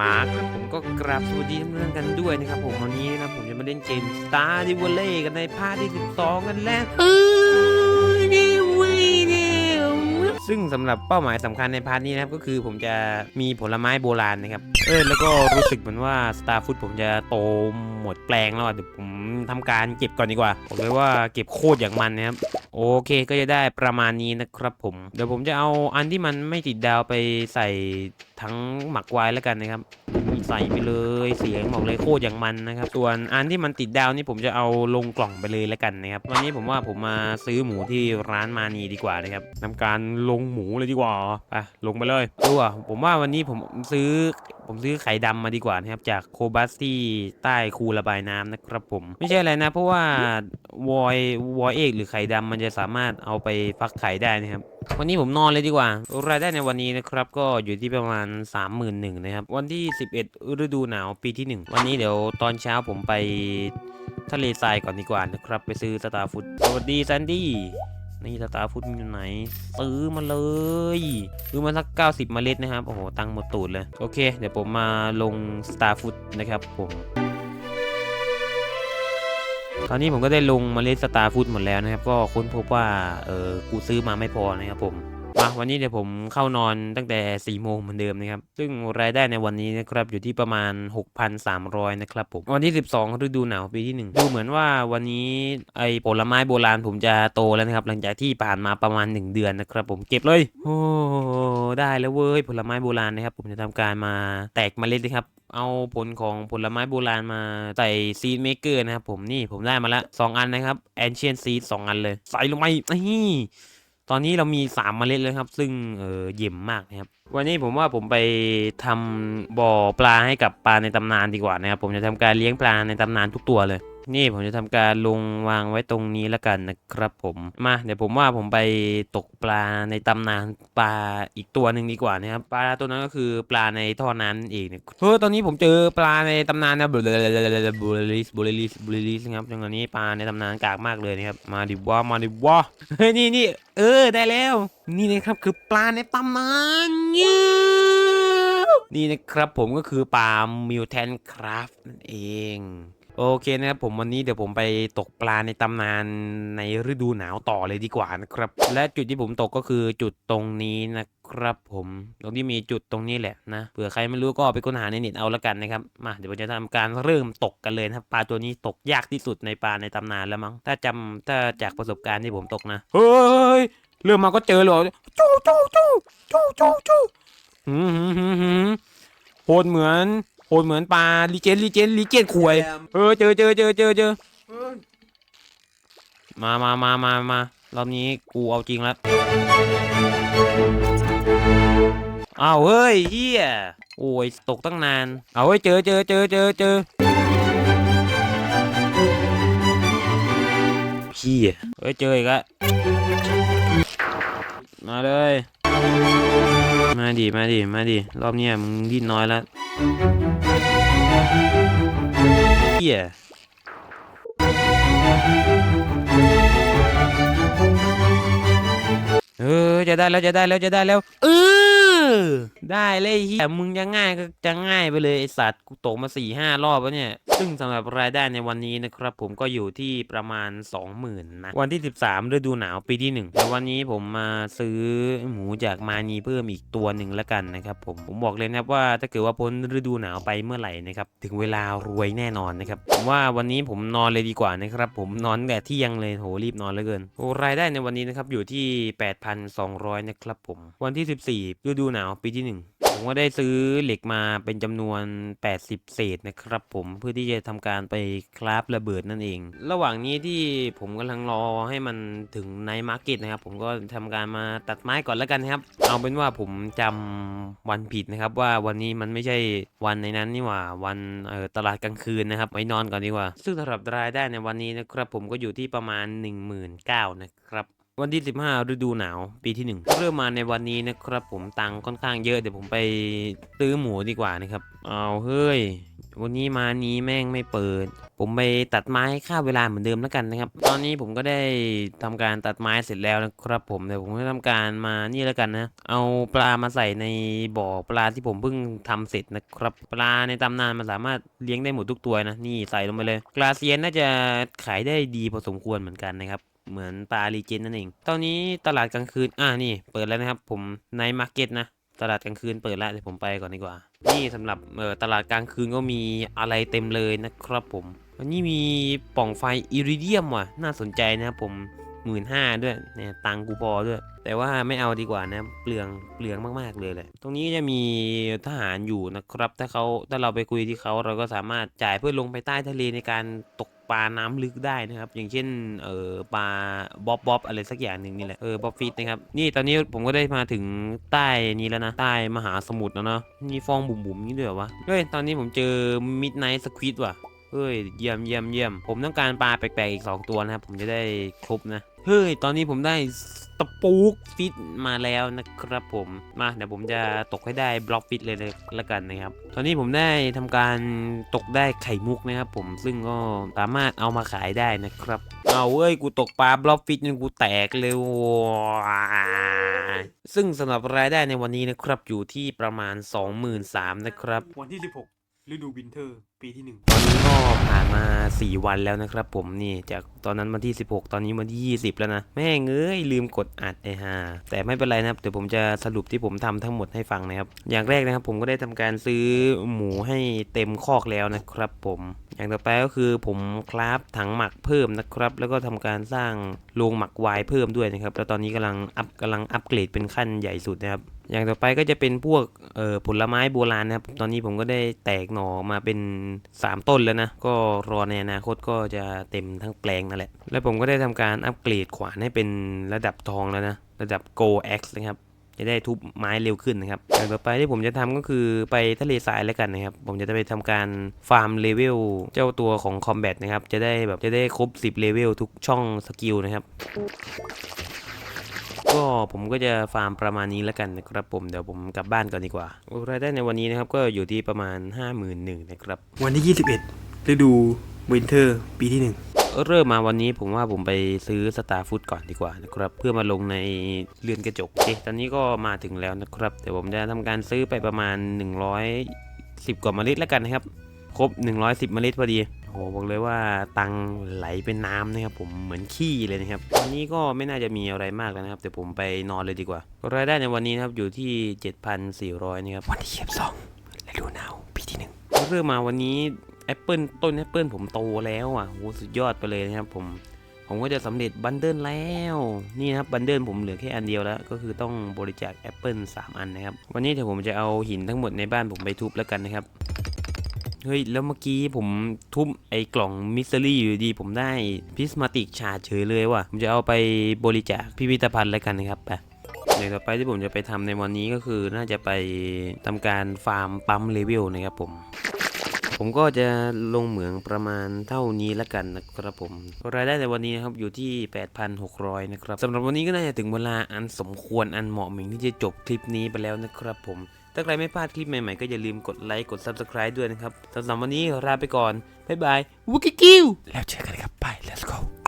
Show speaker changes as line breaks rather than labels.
มาร์คครับผมก็กราบสวัสดีทุกท่านกันด้วยนะครับผมวันนี้นะผมจะมาเล่นเกม Star d i v o l e กันในภาคที่ 12 กันแล้วซึ่งสำหรับเป้าหมายสำคัญในพาร์ทนี้นะครับก็คือผมจะมีผลไม้โบราณนะครับ เออแล้วก็รู้สึกเหมือนว่า Star Food ผมจะโตหมดแปลงแล้วเดี๋ยวผมทำการเก็บก่อนดีกว่าบอกเลยว่าเก็บโคตรอย่างมันนะครับ โอเคก็จะได้ประมาณนี้นะครับผม เดี๋ยวผมจะเอาอันที่มันไม่ติดดาวไปใส่ทั้งหมักไว้แล้วกันนะครับ ใส่ไปเลยเสียงบอกเลยโคตรอย่างมันนะครับ ส่วนอันที่มันติดดาวนี่ผมจะเอาลงกล่องไปเลยแล้วกันนะครับวันนี้ผมว่าผมมาซื้อหมูที่ร้านมานีดีกว่านะครับทำการลงหมูเลยดีกว่าไปลงไปเลยดูอะผมว่าวันนี้ผมซื้อ ผมซื้อไข่ดำมาดีกว่านะครับ จากโคบัสที่ใต้คูระบายน้ำนะครับผม ไม่ใช่อะไรนะ เพราะว่าวอยวอยเอกหรือไข่ดำมันจะสามารถเอาไปฟักไข่ได้นะครับวันนี้ผมนอนเลยดีกว่า รายได้ในวันนี้นะครับก็อยู่ที่ประมาณ 31,000นะครับ วันที่ 11 ฤดูหนาวปีที่ 1 วันนี้เดี๋ยวตอนเช้าผมไปทะเลทรายก่อนดีกว่านะครับ ไปซื้อสตาร์ฟุตสวัสดีแซนดี้ นี่สตาร์ฟุตมันอยู่ไหน ซื้อมาเลยซื้อมาสัก 90เมล็ดนะครับ โอ้โห ตังค์หมดตูดเลย โอเค เดี๋ยวผมมาลงสตาร์ฟุตนะครับผมตอนนี้ผมก็ได้ลงเมล็ดสตาร์ฟูดหมดแล้วนะครับ ก็ค้นพบว่า เออกูซื้อมาไม่พอนะครับผม มาวันนี้เดี๋ยวผมเข้านอนตั้งแต่4ี่โมงเหมือนเดิมนะครับ ซึ่งรายได้ในวันนี้นะครับอยู่ที่ประมาณ 6,300 นะครับผม วันที่ 12ฤดูหนาวปีที่ 1 ดูเหมือนว่าวันนี้ไอ้ผลไม้โบราณผมจะโตแล้วนะครับ หลังจากที่ผ่านมาประมาณ 1 เดือนนะครับผมเก็บเลย โอ้ได้แล้วเว้ยผลไม้โบราณนะครับ ผมจะทำการมาแตกเมล็ดนะครับเอาผลของผลไม้โบราณมาใส่ซีดเมเกอร์นะครับผมนี่ผมได้มาละสองอันนะครับแอนเชียนซีดสองอันเลย ใส่ลงไปนี่ ตอนนี้เรามีสามเมล็ดเลยครับ ซึ่งเออเยี่ยมมากนะครับ วันนี้ผมว่าผมไปทำบ่อปลาให้กับปลาในตำนานดีกว่านะครับ ผมจะทำการเลี้ยงปลาในตำนานทุกตัวเลย นี่ผมจะทำการลงวางไว้ตรงนี้แล้วกันนะครับผมมาเดี๋ยวผมว่าผมไปตกปลาในตำนานปลาอีกตัวหนึ่งดีกว่านะครับปลาตัวนั้นก็คือปลาในท่อน้ำนั่นเองเนี่ยเฮ้ยตอนนี้ผมเจอปลาในตำนานนะบูเลลิสบูเลลิสบูเลลิสครับจังหวะนี้ปลาในตำนานกากมากเลยนะครับมาดิว่ามาดิว่าเฮ้ยนี่นี่เออได้แล้ว นี่นะครับคือปลาในตำนานเนี่ยนี่นะครับผมก็คือปลามิวแทนคราฟนั่นเอง โอเคนะครับผมวันนี้เดี๋ยวผมไปตกปลาในตำนานในฤดูหนาวต่อเลยดีกว่านะครับ และจุดที่ผมตกก็คือจุดตรงนี้นะครับผมตรงที่มีจุดตรงนี้แหละนะเผื่อใครไม่รู้ก็ไปค้นหาในเน็ตเอาละกันนะครับมาเดี๋ยวผมจะทำการเริ่มตกกันเลยนะครับปลาตัวนี้ตกยากที่สุดในปลาในตำนานแล้วมั้งถ้าจำถ้าจากประสบการณ์ที่ผมตกนะเฮ้ยเริ่มมาก็เจอเลยเหรอจู้จู้จู้จู้จู้จู้หืมหืมหืมหืมโหดเหมือน โหดเหมือนปลาลีเจนลีเจนลีเจนขวยเออเจอเจอเจอเจอเจอมามามามามารอบนี้กูเอาจริงแล้วอ้าวเฮ้ยเฮียโอ้ยตกตั้งนานเอาเฮ้ยเจอเจอเจอเจอเจอเฮียเฮ้ยเจออีกแล้วมาเลย มาดิมาดิมาดิรอบเนี้ยมึงดิ้นน้อยแล้วเฮียเออจะได้แล้วจะได้แล้วจะได้แล้วเออ ได้เลยเฮียมึงจะง่ายก็จะง่ายไปเลยไอสัตว์กูตกมาสี่ห้ารอบแล้วเนี่ย ซึ่งสำหรับรายได้ในวันนี้นะครับ ผมก็อยู่ที่ประมาณ 20,000นะวันที่ 13ฤดูหนาวปีที่ 1 แต่วันนี้ผมมาซื้อหมูจากมานีเพิ่มอีกตัวหนึ่งแล้วกันนะครับผมผมบอกเลยนะครับว่าถ้าเกิดว่าพ้นฤดูหนาวไปเมื่อไหร่นะครับถึงเวลารวยแน่นอนนะครับผมว่าวันนี้ผมนอนเลยดีกว่านะครับผมนอนแต่เที่ยงเลยโหรีบนอนเหลือเกินโอ้รายได้ในวันนี้นะครับอยู่ที่ 8,200นะครับผมวันที่ 14ฤดูหนาวปีที่1ผมก็ได้ซื้อเหล็กมาเป็นจำนวน 80 เศษนะครับผมเพื่อที่จะทำการไปคราฟระเบิดนั่นเอง ระหว่างนี้ที่ผมกำลังรอให้มันถึงในมาร์เก็ตนะครับ ผมก็ทำการมาตัดไม้ก่อนแล้วกันนะครับ เอาเป็นว่าผมจำวันผิดนะครับ ว่าวันนี้มันไม่ใช่วันในนั้นนี่หว่าวันออตลาดกลางคืนนะครับไว้นอนก่อนดีกว่า ซึ่งสำหรับรายได้ในวันนี้นะครับ ผมก็อยู่ที่ประมาณ 19,000นะครับ วันที่ 15 ฤดูหนาวปีที่ 1 เริ่มมาในวันนี้นะครับ ผมตังค์ค่อนข้างเยอะเดี๋ยวผมไปซื้อหมูดีกว่านะครับ เอาเฮ้ย วันนี้มานี้แม่งไม่เปิด ผมไปตัดไม้ค่าเวลาเหมือนเดิมแล้วกันนะครับ ตอนนี้ผมก็ได้ทำการตัดไม้เสร็จแล้วนะครับ ผมเดี๋ยวผมจะทำการมานี่แล้วกันนะ เอาปลามาใส่ในบ่อปลาที่ผมเพิ่งทำเสร็จนะครับ ปลาในตำนานมันสามารถเลี้ยงได้หมดทุกตัวนะนี่ใส่ลงไปเลยกลาเซียนน่าจะขายได้ดีพอสมควรเหมือนกันนะครับ เหมือนปลาลีเจนนั่นเอง ตอนนี้ตลาดกลางคืน อ่านี่ เปิดแล้วนะครับ ผมในมาร์เก็ตนะ ตลาดกลางคืนเปิดแล้วเดี๋ยวผมไปก่อนดีกว่า นี่สำหรับเอ่อตลาดกลางคืนก็มีอะไรเต็มเลยนะครับผมวันนี้มีป่องไฟอิริเดียมว่ะ น่าสนใจนะครับผมหมื่นห้าด้วยเนี่ยตังกูพอด้วย แต่ว่าไม่เอาดีกว่านะเปลืองเปลืองมากๆเลยแหละตรงนี้จะมีทหารอยู่นะครับ ถ้าเขาถ้าเราไปคุยที่เขาเราก็สามารถจ่ายเพื่อลงไปใต้ทะเลในการตก ลาน้ำลึกได้นะครับ อย่างเช่นเอ่อปลาบ๊อบบ๊อบอะไรสักอย่างหนึ่งนี่แหละเออบ๊อบฟิตนะครับนี่ตอนนี้ผมก็ได้มาถึงใต้นี้แล้วนะใต้มหาสมุทรแล้วเนาะมีฟองบุ๋มบุ๋มนี่ด้วยวะเฮ้ยตอนนี้ผมเจอมิดไนท์สควิดว่ะเฮ้ยเยี่ยมเยี่ยมเยี่ยมผมต้องการปลาแปลกๆอีก 2 ตัวนะครับ ผมจะได้ครบนะ เฮ้ย ตอนนี้ผมได้ตะปูกฟิตมาแล้วนะครับผมมาเดี๋ยวผมจะตกให้ได้บล็อกฟิตเลยเลยละกันนะครับ ตอนนี้ผมได้ทำการตกได้ไข่มุกนะครับ ผมซึ่งก็สามารถเอามาขายได้นะครับ เอาเว้ยกูตกปลาบล็อกฟิตจนกูแตกเลยว้ายซึ่งสำหรับรายได้ในวันนี้นะครับอยู่ที่ประมาณ 23,000นะครับ
วันที่ 16ฤดูวินเทอร์ ปีที่1
ตอนนี้ก็ผ่าน มา 4 วันแล้วนะครับผมนี่จากตอนนั้นวันที่ 16 ตอนนี้วันที่ 20 แล้วนะ แม่งเอ้ยลืมกดอัดไอ้ห่าแต่ไม่เป็นไรนะครับ เดี๋ยวผมจะสรุปที่ผมทำทั้งหมดให้ฟังนะครับ อย่างแรกนะครับผมก็ได้ทำการซื้อหมูให้เต็มคอกแล้วนะครับผมอย่างต่อไปก็คือผมคราฟถังหมักเพิ่มนะครับ แล้วก็ทำการสร้างโรงหมักไวน์เพิ่มด้วยนะครับ แล้วตอนนี้กำลังอัพกำลังอัปเกรดเป็นขั้นใหญ่สุดนะครับ อย่างต่อไปก็จะเป็นพวกผลไม้โบราณนะครับ ตอนนี้ผมก็ได้แตกหน่อมาเป็น 3 ต้นแล้วนะ ก็รอในอนาคตก็จะเต็มทั้งแปลงนั่นแหละ แล้วผมก็ได้ทำการอัปเกรดขวานให้เป็นระดับทองแล้วนะ ระดับ Go X นะครับ จะได้ทุบไม้เร็วขึ้นนะครับอย่างต่อไปที่ผมจะทำก็คือไปทะเลทรายแล้วกันนะครับ ผมจะไปทำการฟาร์มเลเวลเจ้าตัวของคอมแบทนะครับ จะได้แบบจะได้ครบ 10เลเวลทุกช่องสกิลนะครับก็ผมก็จะฟาร์มประมาณนี้แล้วกันนะครับผมเดี๋ยวผมกลับบ้านก่อนดีกว่า รายได้ในวันนี้นะครับก็อยู่ที่ประมาณ 51,000นะครับ
วันที่ 21 ฤดูวินเทอร์ปีที่
เริ่มมาวันนี้ผมว่าผมไปซื้อสตาร์ฟุตก่อนดีกว่านะครับ เพื่อมาลงในเรือนกระจกโอเคตอนนี้ก็มาถึงแล้วนะครับ เดี๋ยวผมจะทำการซื้อไปประมาณ 110 กว่าเมล็ดแล้วกันนะครับ ครบ 110 เมล็ดพอดีโอ้โหบอกเลยว่าตังค์ไหลเป็นน้ำนะครับผมเหมือนขี้เลยนะครับวันนี้ก็ไม่น่าจะมีอะไรมากแล้วนะครับเดี๋ยวผมไปนอนเลยดีกว่ารายได้ในวันนี้นะครับอยู่ที่ 7,400นะครับ
1วันที่22ฤดูหนาวปีที่
เริ่มมาวันนี้ แอปเปิลต้นแอปเปิลผมโตแล้วอะโหสุดยอดไปเลยนะครับผมผมก็จะสำเร็จบันเดิลแล้วนี่นะครับบันเดิลผมเหลือแค่อันเดียวแล้ว ก็คือต้องบริจาคแอปเปิล3อันนะครับ วันนี้เดี๋ยวผมจะเอาหินทั้งหมดในบ้านผมไปทุบแล้วกันนะครับเฮ้ยแล้วเมื่อกี้ผมทุบไอ้กล่องมิสซิลี่อยู่ดีผมได้พิสมาติกชาเฉยเลยว่ะผมจะเอาไปบริจาคพิพิธภัณฑ์แล้วกันนะครับไปอย่างต่อไปที่ผมจะไปทำในวันนี้ก็คือน่าจะไปทำการฟาร์มปั๊มเลเวลนะครับผม ผมก็จะลงเหมืองประมาณเท่านี้ละกันนะครับผมรายได้ในวันนี้นะครับอยู่ที่ 8,600 นะครับสำหรับวันนี้ก็น่าจะถึงเวลาอันสมควรอันเหมาะเหม่งที่จะจบคลิปนี้ไปแล้วนะครับผม ถ้าใครไม่พลาดคลิปใหม่ๆ ก็อย่าลืมกดไลค์กด Subscribe ด้วยนะครับสำหรับวันนี้ลาไปก่อนบ๊ายบายวุกิกิว
แล้วเจอกันครับไป let's go